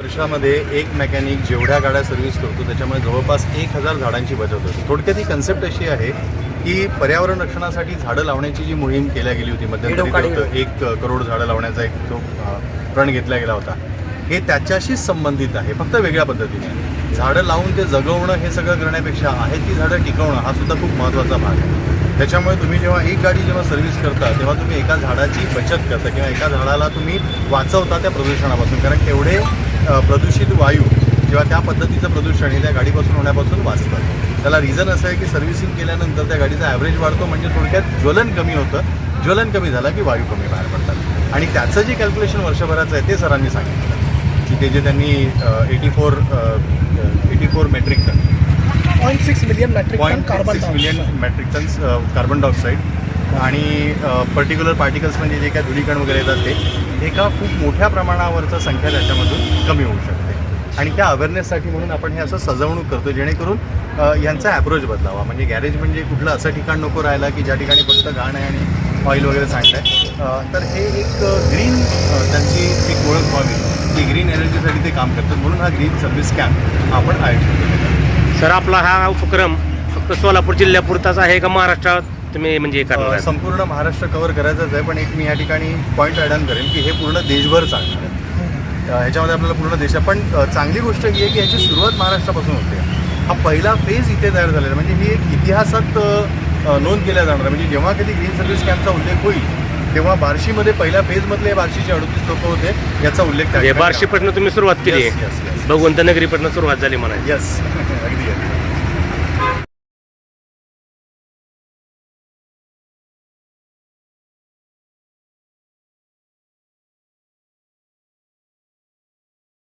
वर्षामध्ये एक मेकॅनिक जेवढ्या गाड्या सर्व्हिस करतो त्याच्यामुळे जवळपास एक हजार झाडांची बचत होते. थोडक्यात ही कन्सेप्ट अशी आहे की पर्यावरण रक्षणासाठी झाडं लावण्याची जी मोहीम केल्या गेली होती मध्यंतरी ते एक करोड झाडं लावण्याचा एक जो अ, प्रण घेतला गेला होता. हे त्याच्याशीच संबंधित आहे फक्त वेगळ्या पद्धतीने. झाडं लावून ते जगवणं हे सगळं करण्यापेक्षा आहेत ती झाडं टिकवणं हा सुद्धा खूप महत्त्वाचा भाग आहे. त्याच्यामुळे तुम्ही जेव्हा एक गाडी जेव्हा सर्व्हिस करता तेव्हा तुम्ही एका झाडाची बचत करता किंवा एका झाडाला तुम्ही वाचवता त्या प्रदूषणापासून. कारण तेवढे प्रदूषित वायू किंवा त्या पद्धतीचं प्रदूषण हे त्या गाडीपासून होण्यापासून वाचतं. त्याला रिझन असं आहे की सर्व्हिसिंग केल्यानंतर त्या गाडीचा ॲव्हरेज वाढतो म्हणजे थोडक्यात ज्वलन कमी होतं. ज्वलन कमी झालं की वायू कमी बाहेर पडतात. आणि त्याचं जे कॅल्क्युलेशन वर्षभराचं आहे ते सरांनी सांगितलं. की ते जे त्यांनी eighty four eighty four metric ton point six million metric ton point carbon six million metric tons carbon dioxide आणि पर्टिक्युलर पार्टिकल्स म्हणजे जे काय धुलीकण वगैरे येतात ते एका खूप मोठ्या प्रमाणावरचं संख्या त्याच्यामधून कमी होऊ शकते. आणि त्या अवेअरनेससाठी म्हणून आपण हे असं सजवणूक करतो जेणेकरून यांचा ॲप्रोच बदलावा. म्हणजे गॅरेज म्हणजे कुठलं असं ठिकाण नको राहायला की ज्या ठिकाणी फक्त घाण आहे आणि ऑइल वगैरे सांडतंय तर हे एक ग्रीन त्यांची एनर्जीसाठी ते काम करतात म्हणून हा ग्रीन सर्व्हिस कॅम्प आपण आयोजित केलेला. सर आपला हा उपक्रम फक्त सोलापूर जिल्ह्यापुरताच आहे का महाराष्ट्रात तुम्ही म्हणजे? संपूर्ण महाराष्ट्र कव्हर करायचंच आहे पण एक मी या ठिकाणी पॉईंट ॲड ऑन करेन की हे पूर्ण देशभर चालणार आहे ह्याच्यामध्ये आपल्याला पूर्ण देश पण चांगली गोष्ट ही आहे की ह्याची सुरुवात महाराष्ट्रापासून होते हा पहिला फेज इथे तयार झालेला आहे. म्हणजे ही एक इतिहासात नोंद केल्या जाणार आहे म्हणजे जेव्हा कधी ग्रीन सर्व्हिस कॅम्पचा उल्लेख होईल तेव्हा बार्शीमध्ये पहिल्या फेजमधले बार्शीचे अडतीस लोक होते याचा उल्लेख म्हणजे बार्शीपासून तुम्ही सुरुवात केली आहे. भगवंत नगरीपासून सुरुवात झाली म्हणा यस अगदी.